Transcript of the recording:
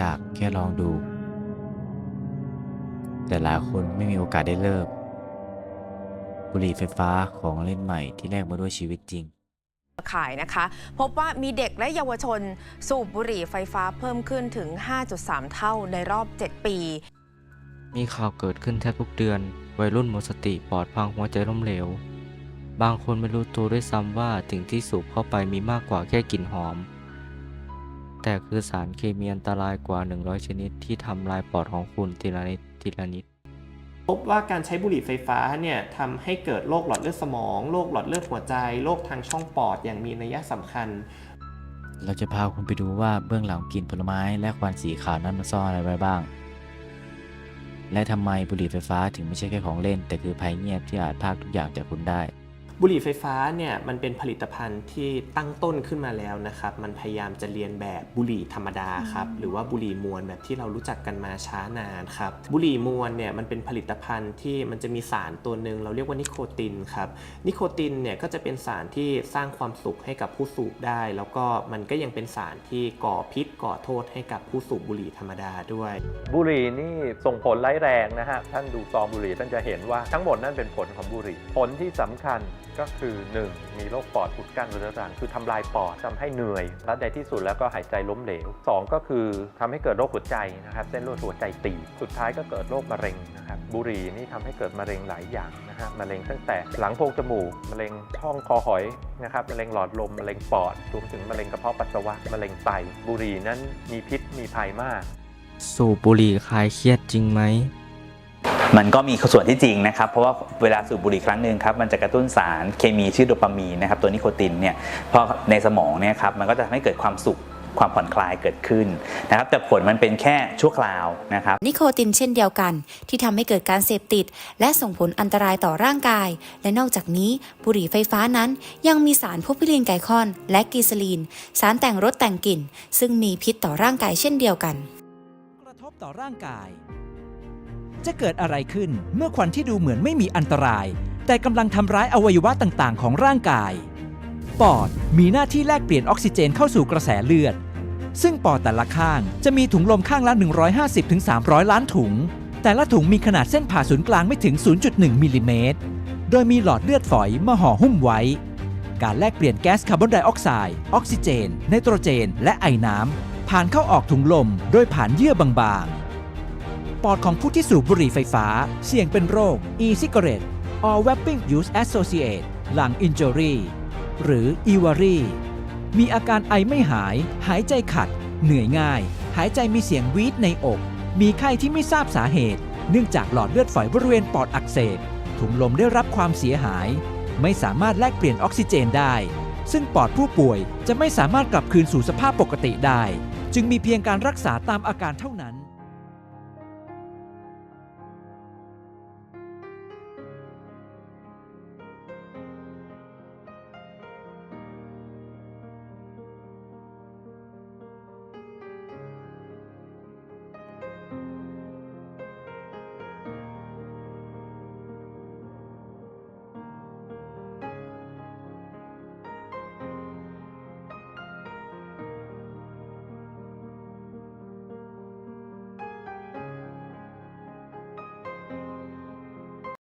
จากแค่ลองดู แต่หลายคนไม่มีโอกาสได้เลิกบุหรี่ไฟฟ้าของเล่นใหม่ที่แลกมาด้วยชีวิตจริงขายนะคะ พบว่ามีเด็กและเยาวชนสูบบุหรี่ไฟฟ้าเพิ่มขึ้นถึง 5.3 เท่าในรอบ 7 ปี มีข่าวเกิดขึ้นแทบทุกเดือน วัยรุ่นหมดสติปอดพังหัวใจล้มเหลว บางคนไม่รู้ตัวด้วยซ้ำว่าสิ่งที่สูบเข้าไปมีมากกว่าแค่กลิ่นหอม แต่คือสารเคมีอันตรายกว่า 100 ชนิด ที่ทำลายปอดของคุณทีละนิดทีละนิด พบว่าการใช้บุหรี่ไฟฟ้าเนี่ยทำให้เกิดโรคหลอดเลือดสมอง โรคหลอดเลือดหัวใจ โรคทางช่องปอดอย่างมีนัยสำคัญ เราจะพาคุณไปดูว่าเบื้องหลังกลิ่นผลไม้และควันสีขาวนั้นมันซ่อนอะไรไว้บ้าง และทำไมบุหรี่ไฟฟ้าถึงไม่ใช่แค่ของเล่น แต่คือภัยเงียบที่อาจพรากทุกอย่างจากคุณได้ บุหรี่ไฟฟ้าเนี่ยมันเป็นผลิตภัณฑ์ที่ตั้งต้นขึ้นมาแล้วนะครับ มันพยายามจะเรียนแบบบุหรี่ธรรมดาครับหรือว่าบุหรี่มวลแบบที่เรารู้จักกันมาช้านานครับบุหรี่มวลเนี่ยมันเป็นผลิตภัณฑ์ที่มันจะมีสารตัวหนึ่งเราเรียกว่านิโคตินครับนิโคตินเนี่ยก็จะเป็นสารที่สร้างความสุขให้กับผู้สูบได้ แล้วก็มันก็ยังเป็นสารที่ก่อพิษก่อโทษให้กับผู้สูบบุหรี่ธรรมดาด้วย บุหรี่นี่ส่งผลร้ายแรงนะฮะท่านดูซองบุหรี่ท่านจะเห็นว่าทั้งหมดนั่นเป็นผลของบุหรี่ผลที่สำคัญ ก็คือ 1. มีโรคปอดอุดกั้นเรื้อรังคือทำลายปอดทำให้เหนื่อย และในที่สุดแล้วก็หายใจล้มเหลว 2. ก็คือทำให้เกิดโรคหัวใจนะครับเส้นเลือดหัวใจตีบสุดท้ายก็เกิดโรคมะเร็งนะครับบุหรี่นี่ทำให้เกิดมะเร็งหลายอย่างนะฮะมะเร็งตั้งแต่หลังโพรงจมูกมะเร็งช่องคอหอยนะครับมะเร็งหลอดลมมะเร็งปอดรวมถึงมะเร็งกระเพาะปัสสาวะมะเร็งไตบุหรี่นั้นมีพิษมีภัยมาก สูบบุหรี่คลายเครียดจริงไหม มันก็มีส่วนที่จริงนะครับ เพราะว่าเวลาสูบบุหรี่ครั้งหนึ่งครับมันจะกระตุ้นสารเคมีชื่อโดปามีนนะครับตัวนิโคตินเนี่ยพอในสมองเนี่ยครับมันก็จะทำให้เกิดความสุขความผ่อนคลายเกิดขึ้นนะครับแต่ผลมันเป็นแค่ชั่วคราวนะครับนิโคตินเช่นเดียวกัน ที่ทำให้เกิดการเสพติด และส่งผลอันตรายต่อร่างกาย และนอกจากนี้บุหรี่ไฟฟ้านั้น ยังมีสารโพพิลีนไกลคอน และกีซาลีน สารแต่งรสแต่งกลิ่น ซึ่งมีพิษต่อร่างกายเช่นเดียวกัน กระทบต่อร่างกาย จะเกิดอะไรขึ้นเมื่อควันที่ดูเหมือนไม่มีอันตราย แต่กำลังทำร้ายอวัยวะต่างๆ ของร่างกาย ปอดมีหน้าที่แลกเปลี่ยนออกซิเจนเข้าสู่กระแสเลือด ซึ่งปอดแต่ละข้างจะมีถุงลมข้างละ 150-300 ล้านถุง แต่ละถุงมีขนาดเส้นผ่าศูนย์กลางไม่ถึง 0.1 มิลลิเมตร โดยมีหลอดเลือดฝอยมาห่อหุ้มไว้ การแลกเปลี่ยนแก๊สคาร์บอนไดออกไซด์ออกซิเจนไนโตรเจน และไอน้ำผ่านเข้าออกถุงลม โดยผ่านเยื่อบางๆ ปอดของผู้ที่สูบบุหรี่ไฟฟ้า เสี่ยงเป็นโรค e-cigarette or vaping use associate lung injury หรือ EWARI มีอาการไอไม่หาย หายใจขัด เหนื่อยง่าย หายใจมีเสียงวีดในอก มีไข้ที่ไม่ทราบสาเหตุ เนื่องจากหลอดเลือดฝอยบริเวณปอดอักเสบ ถุงลมได้รับความเสียหาย ไม่สามารถแลกเปลี่ยนออกซิเจนได้ ซึ่งปอดผู้ป่วยจะไม่สามารถกลับคืนสู่สภาพปกติได้ จึงมีเพียงการรักษาตามอาการเท่านั้น